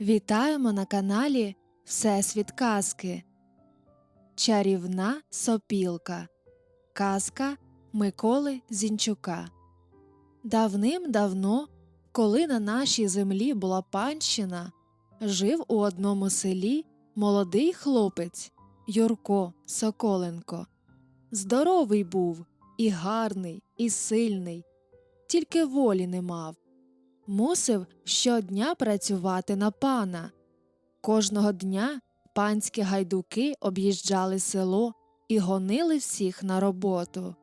Вітаємо на каналі Всесвіт казки. Чарівна сопілка. Казка Миколи Зінчука. Давним-давно, коли на нашій землі була панщина, жив у одному селі молодий хлопець Юрко Соколенко. Здоровий був, і гарний, і сильний, тільки волі не мав мусив щодня працювати на пана. Кожного дня панські гайдуки об'їжджали село і гонили всіх на роботу.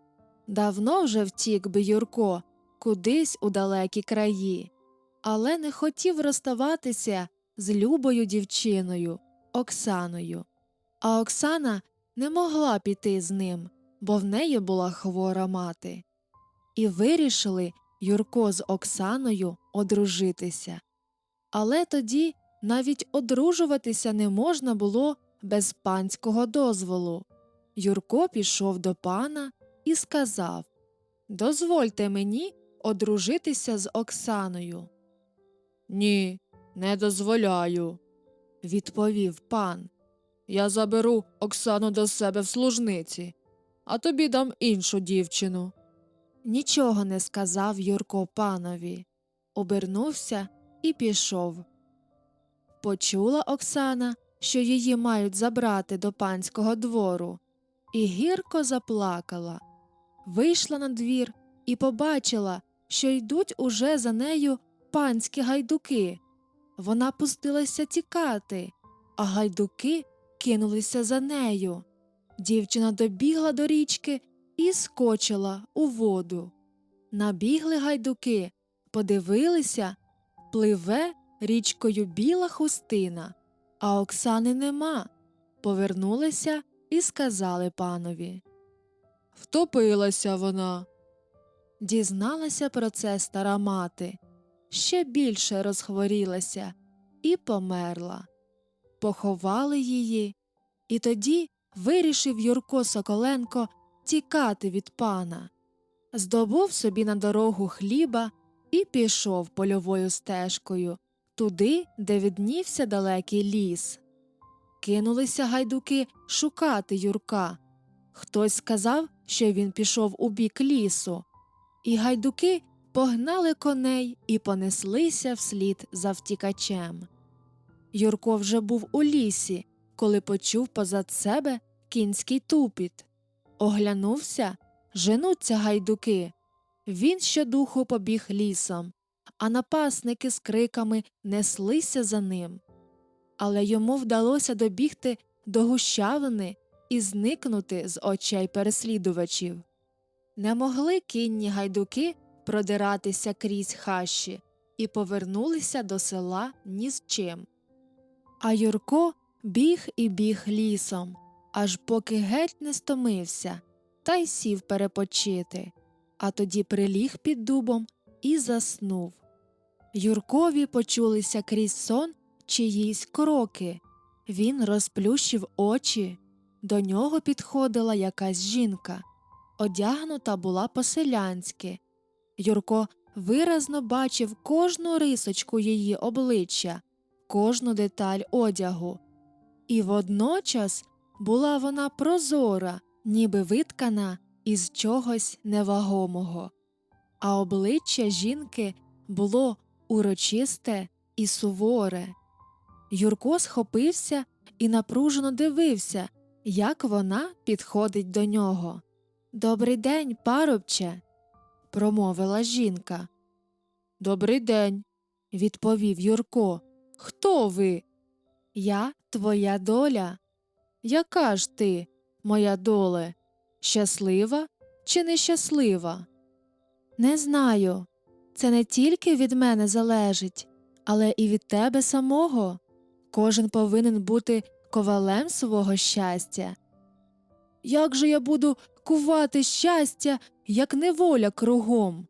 Давно вже втік би Юрко кудись у далекі краї, але не хотів розставатися з любою дівчиною Оксаною. А Оксана не могла піти з ним, бо в неї була хвора мати. І вирішили Юрко з Оксаною одружитися. Але тоді навіть одружуватися не можна було без панського дозволу. Юрко пішов до пана і сказав Дозвольте мені одружитися з Оксаною. Ні, не дозволяю, відповів пан. Я заберу Оксану до себе в служниці, а тобі дам іншу дівчину. Нічого не сказав Юрко панові, обернувся і пішов. Почула Оксана, що її мають забрати до панського двору, і гірко заплакала. Вийшла на двір і побачила, що йдуть уже за нею панські гайдуки. Вона пустилася тікати, а гайдуки кинулися за нею. Дівчина добігла до річки і скочила у воду. Набігли гайдуки, подивилися, пливе річкою біла хустина, а Оксани нема. Повернулися і сказали панові. Втопилася вона. Дізналася про це стара мати, ще більше розхворілася і померла. Поховали її, і тоді вирішив Юрко Соколенко тікати від пана. Здобув собі на дорогу хліба і пішов польовою стежкою туди, де віднівся далекий ліс. Кинулися гайдуки шукати Юрка. Хтось сказав, що він пішов у бік лісу, і гайдуки погнали коней і понеслися вслід за втікачем. Юрко вже був у лісі, коли почув позад себе кінський тупіт. Оглянувся, женуться гайдуки. Він щодуху побіг лісом, а напасники з криками неслися за ним. Але йому вдалося добігти до гущавини і зникнути з очей переслідувачів. Не могли кінні гайдуки продиратися крізь хащі і повернулися до села ні з чим. А Юрко біг і біг лісом, аж поки геть не стомився, та й сів перепочити, а тоді приліг під дубом і заснув. Юркові почулися крізь сон чиїсь кроки. Він розплющив очі. До нього підходила якась жінка. Одягнута була по-селянськи. Юрко виразно бачив кожну рисочку її обличчя, кожну деталь одягу. І водночас була вона прозора, ніби виткана із чогось невагомого. А обличчя жінки було урочисте і суворе. Юрко схопився і напружено дивився, як вона підходить до нього. Добрий день, парубче, промовила жінка. Добрий день, відповів Юрко. Хто ви? Я твоя доля. Яка ж ти, моя доле, щаслива чи нещаслива? Не знаю. Це не тільки від мене залежить, але і від тебе самого. Кожен повинен бути ковалем свого щастя. Як же я буду кувати щастя, як неволя кругом?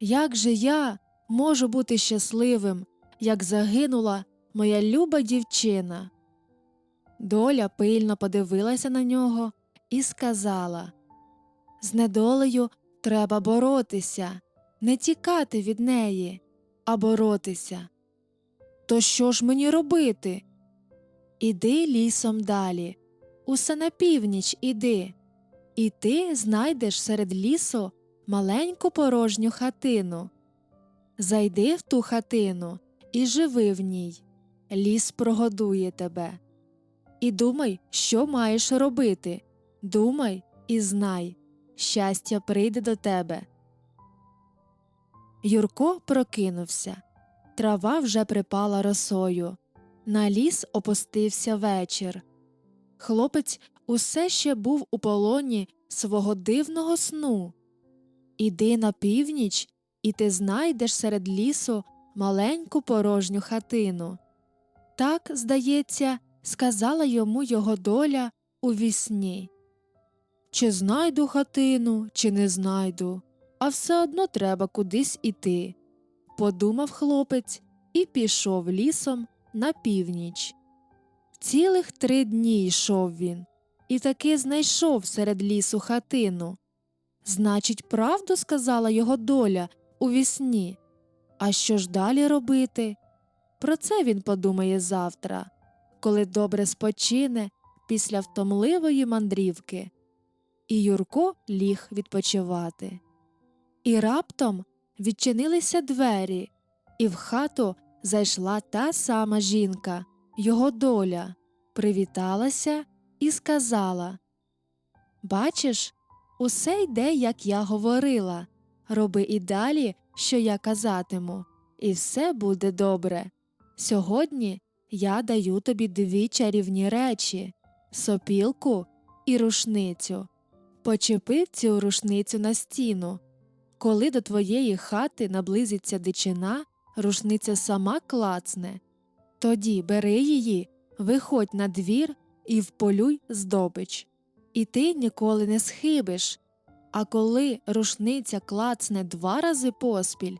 Як же я можу бути щасливим, як загинула моя люба дівчина? Доля пильно подивилася на нього і сказала З недолею треба боротися, не тікати від неї, а боротися. То що ж мені робити? Іди лісом далі, усе на північ іди, і ти знайдеш серед лісу маленьку порожню хатину. Зайди в ту хатину і живи в ній. Ліс прогодує тебе. І думай, що маєш робити. Думай і знай, щастя прийде до тебе. Юрко прокинувся. Трава вже припала росою. На ліс опустився вечір. Хлопець усе ще був у полоні свого дивного сну. Іди на північ, і ти знайдеш серед лісу маленьку порожню хатину. Так, здається, сказала йому його доля у вісні. Чи знайду хатину, чи не знайду, а все одно треба кудись іти. Подумав хлопець і пішов лісом на північ. Цілих три дні йшов він, і таки знайшов серед лісу хатину. Значить, правду сказала його доля у вісні. А що ж далі робити? Про це він подумає завтра, коли добре спочине після втомливої мандрівки. І Юрко ліг відпочивати. І раптом відчинилися двері, і в хату зайшла та сама жінка, його доля, привіталася і сказала Бачиш, усе йде, як я говорила. Роби і далі, що я казатиму, і все буде добре. Сьогодні я даю тобі дві чарівні речі сопілку і рушницю. Почепи цю рушницю на стіну. Коли до твоєї хати наблизиться дичина, рушниця сама клацне. Тоді бери її, виходь на двір і вполюй здобич. І ти ніколи не схибиш. А коли рушниця клацне два рази поспіль,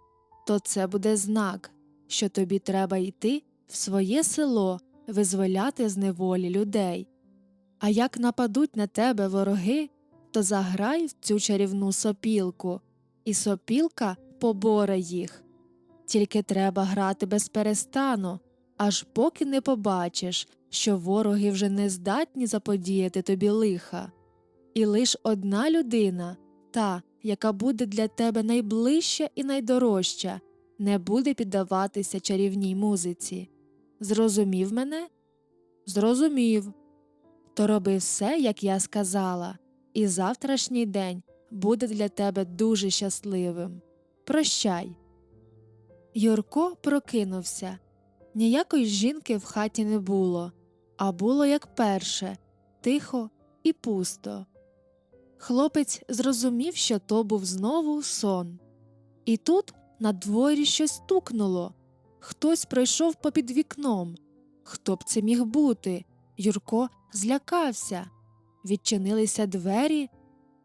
то це буде знак, що тобі треба йти в своє село визволяти з неволі людей. А як нападуть на тебе вороги, то заграй в цю чарівну сопілку, і сопілка поборе їх. Тільки треба грати без перестану, аж поки не побачиш, що вороги вже не здатні заподіяти тобі лиха. І лиш одна людина, та, яка буде для тебе найближча і найдорожча, не буде піддаватися чарівній музиці. Зрозумів мене? Зрозумів. То роби все, як я сказала, і завтрашній день буде для тебе дуже щасливим. Прощай. Юрко прокинувся. Ніякої жінки в хаті не було, а було як перше тихо і пусто. Хлопець зрозумів, що то був знову сон. І тут на дворі щось стукнуло. Хтось пройшов попід вікном. Хто б це міг бути? Юрко злякався. Відчинилися двері,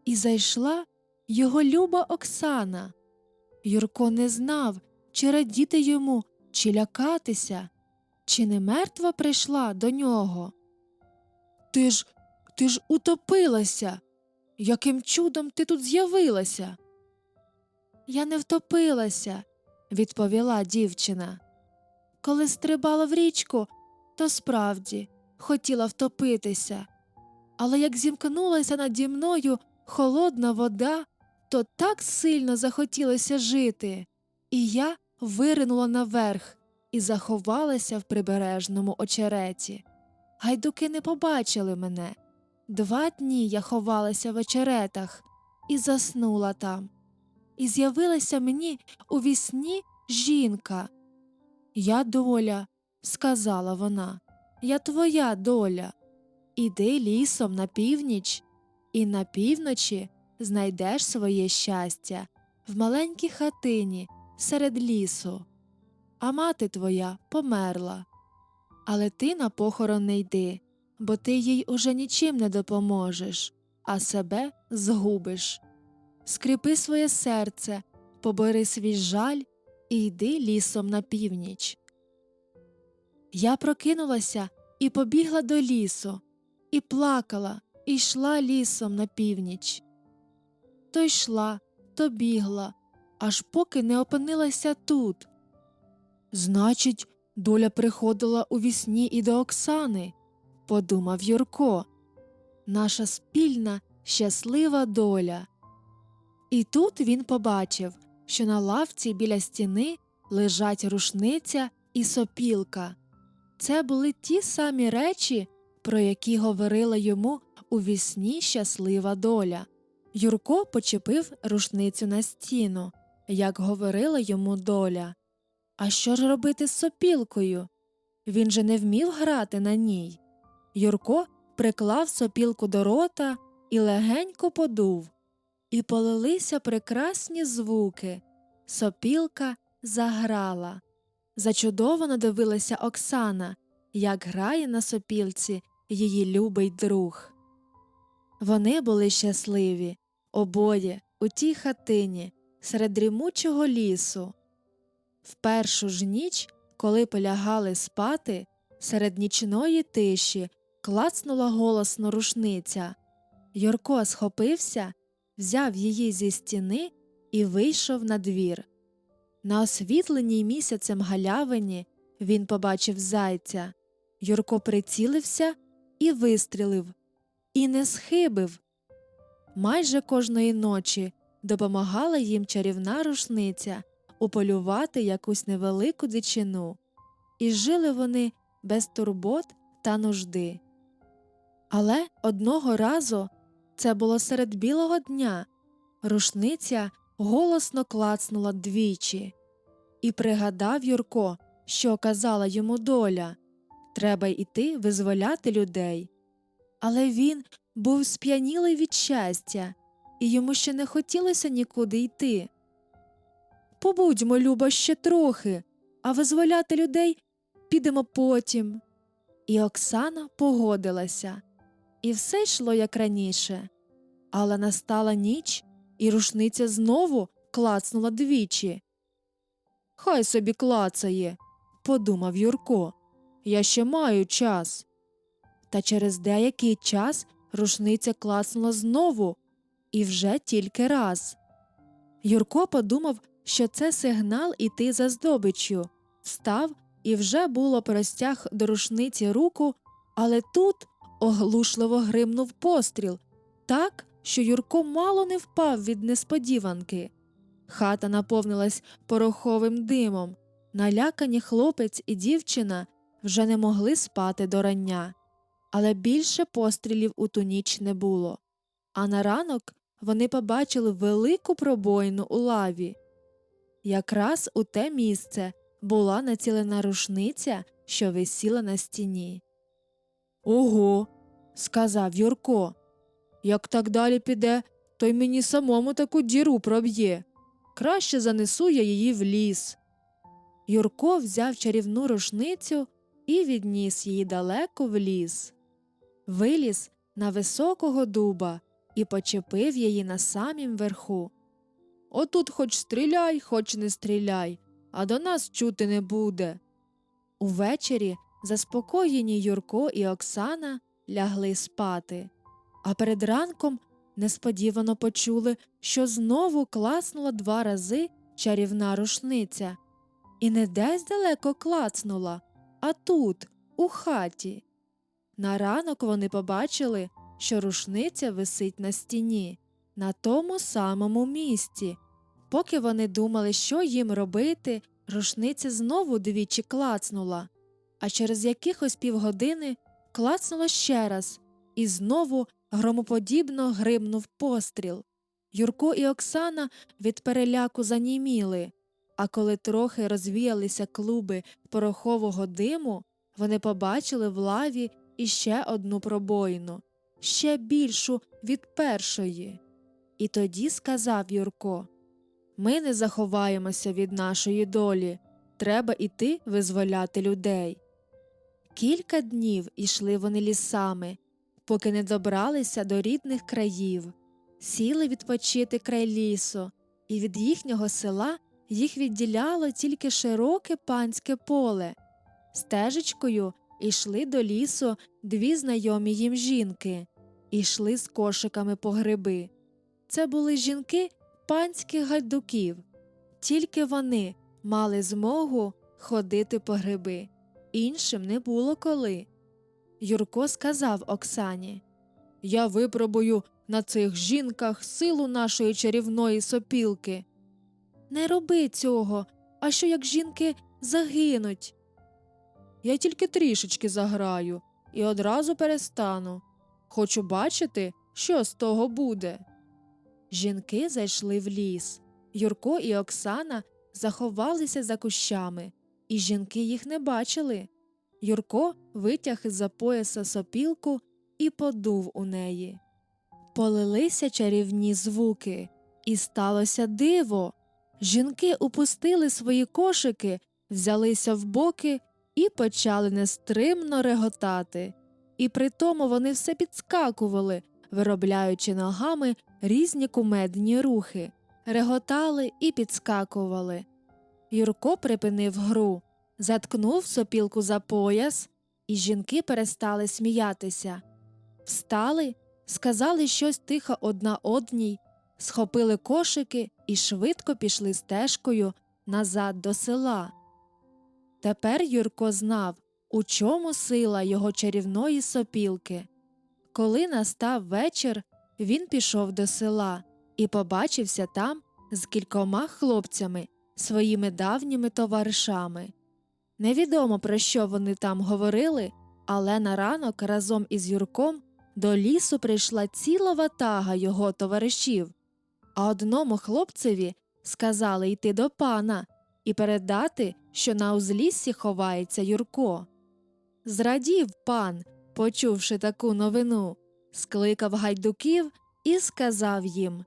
і зайшла його люба Оксана. Юрко не знав, чи радіти йому, чи лякатися, чи не мертва прийшла до нього. Ти ж ти ж утопилася. Яким чудом ти тут з'явилася? Я не втопилася, відповіла дівчина. Коли стрибала в річку, то справді хотіла втопитися. Але як зімкнулася наді мною холодна вода, то так сильно захотілося жити, і я виринула наверх і заховалася в прибережному очереті. Гайдуки не побачили мене. Два дні я ховалася в очеретах і заснула там. І з'явилася мені у вісні жінка. Я доля, сказала вона, я твоя доля. Іди лісом на північ, і на півночі знайдеш своє щастя в маленькій хатині серед лісу. А мати твоя померла. Але ти на похорон не йди, бо ти їй уже нічим не допоможеш, а себе згубиш. Скріпи своє серце, побери свій жаль і йди лісом на північ. Я прокинулася і побігла до лісу, і плакала, і йшла лісом на північ. То йшла, то бігла, аж поки не опинилася тут. Значить, Доля приходила у вісні і до Оксани, подумав Юрко. Наша спільна щаслива доля. І тут він побачив, що на лавці біля стіни лежать рушниця і сопілка. Це були ті самі речі, про які говорила йому у вісні щаслива доля. Юрко почепив рушницю на стіну, як говорила йому доля. А що ж робити з сопілкою? Він же не вмів грати на ній. Юрко приклав сопілку до рота і легенько подув. І полилися прекрасні звуки. Сопілка заграла. Зачудовано дивилася Оксана, як грає на сопілці її любий друг. Вони були щасливі, обоє у тій хатині, серед дрімучого лісу. В першу ж ніч, коли полягали спати, серед нічної тиші клацнула голосно рушниця. Юрко схопився, взяв її зі стіни і вийшов на двір. На освітленій місяцем галявині він побачив зайця. Юрко прицілився і вистрілив, і не схибив. Майже кожної ночі допомагала їм чарівна рушниця уполювати якусь невелику дичину, і жили вони без турбот та нужди. Але одного разу це було серед білого дня, рушниця голосно клацнула двічі, і пригадав Юрко, що казала йому доля треба йти визволяти людей. Але він був сп'янілий від щастя, і йому ще не хотілося нікуди йти. Побудьмо, Люба, ще трохи, а визволяти людей підемо потім. І Оксана погодилася, і все йшло як раніше. Але настала ніч, і рушниця знову клацнула двічі. Хай собі клацає, подумав Юрко. Я ще маю час. Та через деякий час рушниця клацнула знову, і вже тільки раз. Юрко подумав, що це сигнал іти за здобиччю, встав і вже було простяг до рушниці руку, але тут оглушливо гримнув постріл так, що Юрко мало не впав від несподіванки. Хата наповнилась пороховим димом. Налякані хлопець і дівчина вже не могли спати до рання, але більше пострілів у ту ніч не було. А на ранок вони побачили велику пробоїну у лаві. Якраз у те місце була націлена рушниця, що висіла на стіні. Ого, сказав Юрко. Як так далі піде, то й мені самому таку діру проб'є. Краще занесу я її в ліс. Юрко взяв чарівну рушницю і відніс її далеко в ліс. Виліз на високого дуба і почепив її на самім верху. Отут хоч стріляй, хоч не стріляй, а до нас чути не буде. Увечері заспокоєні Юрко і Оксана лягли спати, а перед ранком несподівано почули, що знову класнула два рази чарівна рушниця. І не десь далеко клацнула, а тут, у хаті. На ранок вони побачили, що рушниця висить на стіні, на тому самому місці. Поки вони думали, що їм робити, рушниця знову двічі клацнула, а через якихось півгодини клацнула ще раз, і знову громоподібно гримнув постріл. Юрко і Оксана від переляку заніміли, а коли трохи розвіялися клуби порохового диму, вони побачили в лаві іще одну пробоїну, ще більшу від першої. І тоді сказав Юрко Ми не заховаємося від нашої долі, треба іти визволяти людей. Кілька днів ішли вони лісами, поки не добралися до рідних країв, сіли відпочити край лісу, і від їхнього села їх відділяло тільки широке панське поле. Стежечкою йшли до лісу дві знайомі їм жінки, ішли з кошиками по гриби. Це були жінки панських гайдуків, тільки вони мали змогу ходити по гриби. Іншим не було коли. Юрко сказав Оксані Я випробую на цих жінках силу нашої чарівної сопілки. Не роби цього, а що як жінки загинуть? Я тільки трішечки заграю і одразу перестану. Хочу бачити, що з того буде. Жінки зайшли в ліс. Юрко і Оксана заховалися за кущами, і жінки їх не бачили. Юрко витяг із за пояса сопілку і подув у неї. Полилися чарівні звуки, і сталося диво. Жінки упустили свої кошики, взялися в боки і почали нестримно реготати. І при тому вони все підскакували, виробляючи ногами різні кумедні рухи, реготали і підскакували. Юрко припинив гру, заткнув сопілку за пояс, і жінки перестали сміятися. Встали, сказали щось тихо одна одній, схопили кошики і швидко пішли стежкою назад до села. Тепер Юрко знав, у чому сила його чарівної сопілки. Коли настав вечір, він пішов до села і побачився там з кількома хлопцями, своїми давніми товаришами. Невідомо про що вони там говорили, але на ранок разом із Юрком до лісу прийшла ціла ватага його товаришів, а одному хлопцеві сказали йти до пана і передати, що на узліссі ховається Юрко. Зрадів пан, почувши таку новину, скликав гайдуків і сказав їм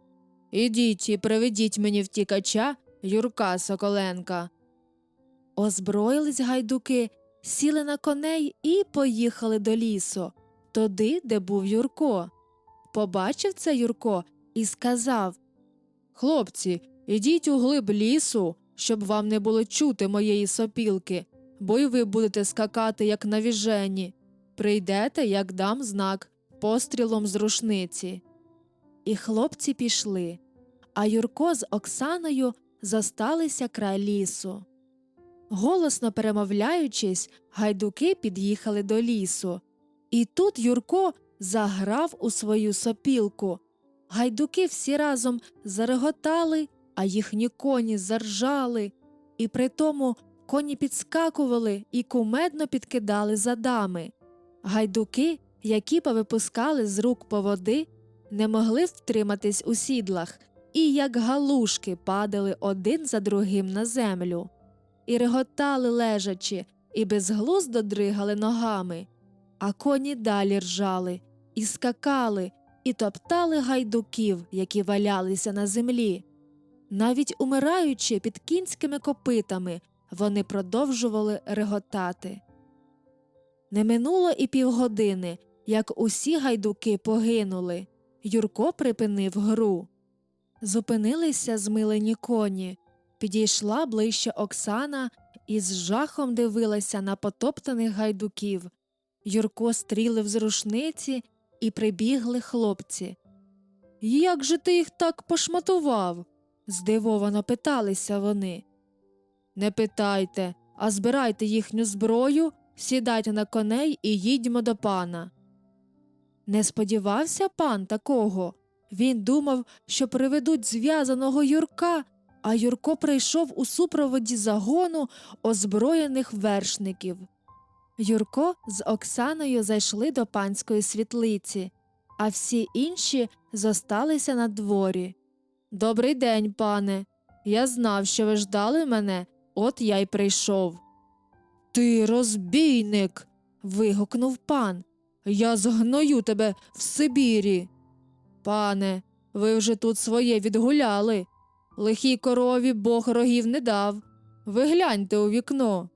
Ідіть і приведіть мені втікача Юрка Соколенка. Озброїлись гайдуки, сіли на коней і поїхали до лісу, туди, де був Юрко. Побачив це Юрко і сказав Хлопці, ідіть у глиб лісу, щоб вам не було чути моєї сопілки, бо й ви будете скакати, як навіжені. Прийдете, як дам знак, пострілом з рушниці. І хлопці пішли, а Юрко з Оксаною зосталися край лісу. Голосно перемовляючись, гайдуки під'їхали до лісу. І тут Юрко заграв у свою сопілку. Гайдуки всі разом зареготали, а їхні коні заржали, і притому коні підскакували і кумедно підкидали задами. Гайдуки, які повипускали з рук поводи, не могли втриматись у сідлах і, як галушки, падали один за другим на землю, і реготали лежачи, і безглуздо дригали ногами, а коні далі ржали, і скакали, і топтали гайдуків, які валялися на землі. Навіть умираючи під кінськими копитами, вони продовжували реготати. Не минуло і півгодини, як усі гайдуки погинули. Юрко припинив гру. Зупинилися змилені коні. Підійшла ближче Оксана і з жахом дивилася на потоптаних гайдуків. Юрко стрілив з рушниці і прибігли хлопці. Як же ти їх так пошматував? здивовано питалися вони. Не питайте, а збирайте їхню зброю, сідайте на коней і їдьмо до пана. Не сподівався пан такого. Він думав, що приведуть зв'язаного Юрка, а Юрко прийшов у супроводі загону озброєних вершників. Юрко з Оксаною зайшли до панської світлиці, а всі інші зосталися на дворі. Добрий день, пане. Я знав, що ви ждали мене, от я й прийшов. Ти розбійник. вигукнув пан. Я згною тебе в Сибірі. Пане, ви вже тут своє відгуляли. Лихій корові бог рогів не дав. Ви гляньте у вікно.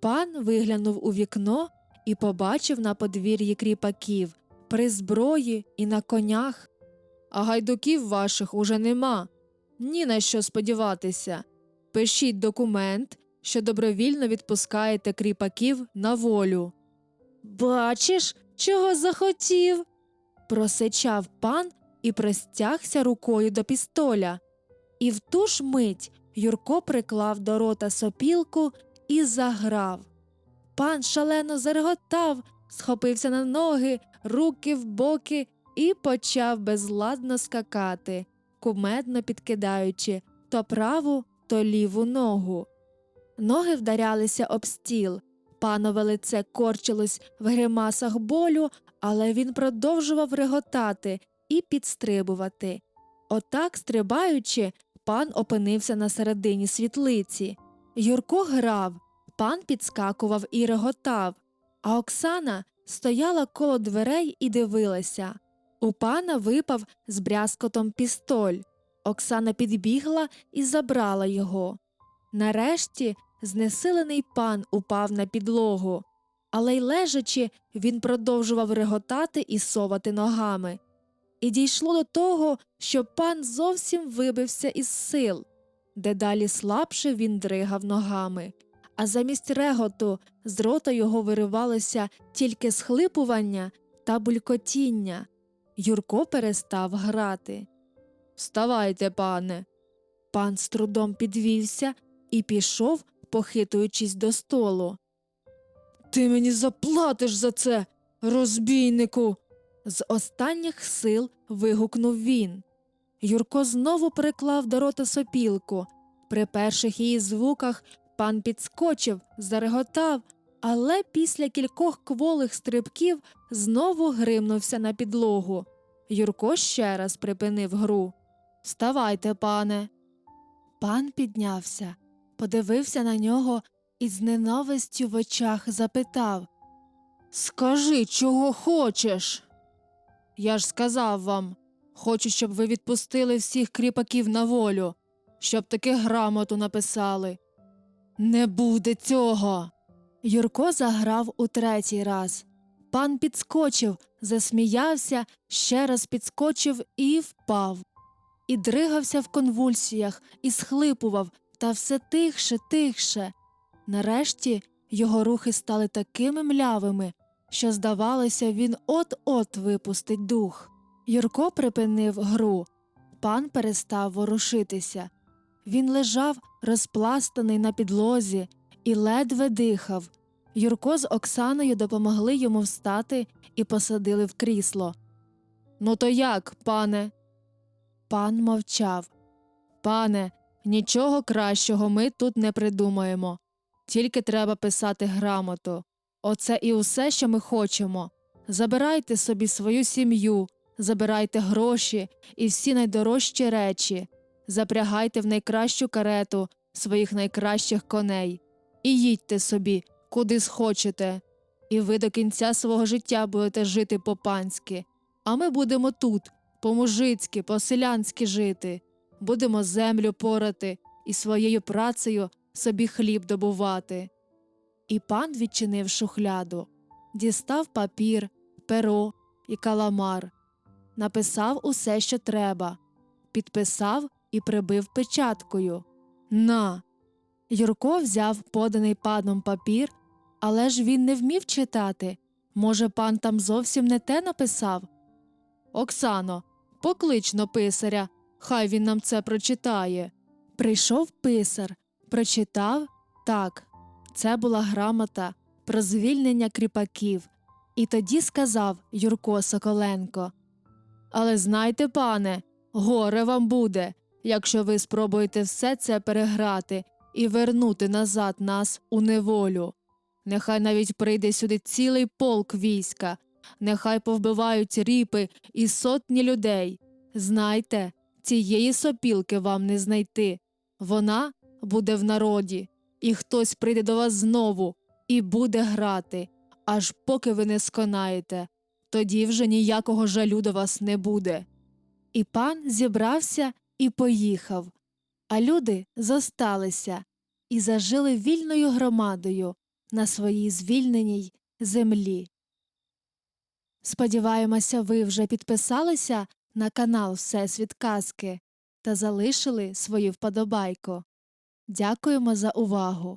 Пан виглянув у вікно і побачив на подвір'ї кріпаків, при зброї і на конях. А гайдуків ваших уже нема. Ні на що сподіватися. Пишіть документ, що добровільно відпускаєте кріпаків на волю. Бачиш, чого захотів? просичав пан і простягся рукою до пістоля. І в ту ж мить Юрко приклав до рота сопілку і заграв. Пан шалено зареготав, схопився на ноги, руки в боки і почав безладно скакати, кумедно підкидаючи то праву, то ліву ногу. Ноги вдарялися об стіл, панове лице корчилось в гримасах болю, але він продовжував реготати і підстрибувати. Отак, стрибаючи, пан опинився на середині світлиці. Юрко грав, пан підскакував і реготав, а Оксана стояла коло дверей і дивилася. У пана випав з брязкотом пістоль. Оксана підбігла і забрала його. Нарешті знесилений пан упав на підлогу, але й лежачи, він продовжував реготати і совати ногами. І дійшло до того, що пан зовсім вибився із сил. Дедалі слабше він дригав ногами, а замість реготу з рота його виривалося тільки схлипування та булькотіння. Юрко перестав грати. Вставайте, пане. Пан з трудом підвівся і пішов, похитуючись до столу. Ти мені заплатиш за це, розбійнику. З останніх сил вигукнув він. Юрко знову приклав до рота сопілку. При перших її звуках пан підскочив, зареготав, але після кількох кволих стрибків знову гримнувся на підлогу. Юрко ще раз припинив гру. Вставайте, пане. Пан піднявся, подивився на нього і з ненавистю в очах запитав Скажи, чого хочеш? Я ж сказав вам, хочу, щоб ви відпустили всіх кріпаків на волю, щоб таки грамоту написали. Не буде цього. Юрко заграв у третій раз. Пан підскочив, засміявся, ще раз підскочив і впав. І дригався в конвульсіях, і схлипував, та все тихше, тихше. Нарешті його рухи стали такими млявими, що, здавалося, він от-от випустить дух. Юрко припинив гру. Пан перестав ворушитися. Він лежав розпластаний на підлозі і ледве дихав. Юрко з Оксаною допомогли йому встати і посадили в крісло. Ну, то як, пане? Пан мовчав. Пане, нічого кращого ми тут не придумаємо. Тільки треба писати грамоту. Оце і усе, що ми хочемо. Забирайте собі свою сім'ю, забирайте гроші і всі найдорожчі речі, запрягайте в найкращу карету своїх найкращих коней і їдьте собі, куди схочете. І ви до кінця свого життя будете жити по-панськи, а ми будемо тут, по-мужицьки, по-селянськи жити, будемо землю порати і своєю працею собі хліб добувати. І пан відчинив шухляду, дістав папір, перо і каламар, написав усе, що треба, підписав і прибив печаткою. На. Юрко взяв поданий паном папір, але ж він не вмів читати. Може, пан там зовсім не те написав? Оксано, поклич но писаря, хай він нам це прочитає. Прийшов писар, прочитав так. Це була грамота про звільнення кріпаків. І тоді сказав Юрко Соколенко Але знайте, пане, горе вам буде, якщо ви спробуєте все це переграти і вернути назад нас у неволю. Нехай навіть прийде сюди цілий полк війська, нехай повбивають ріпи і сотні людей. Знайте, цієї сопілки вам не знайти. Вона буде в народі, і хтось прийде до вас знову і буде грати, аж поки ви не сконаєте. Тоді вже ніякого жалю до вас не буде. І пан зібрався і поїхав, а люди зосталися і зажили вільною громадою на своїй звільненій землі. Сподіваємося, ви вже підписалися на канал Всесвіт Казки та залишили свою вподобайку. Дякуємо за увагу!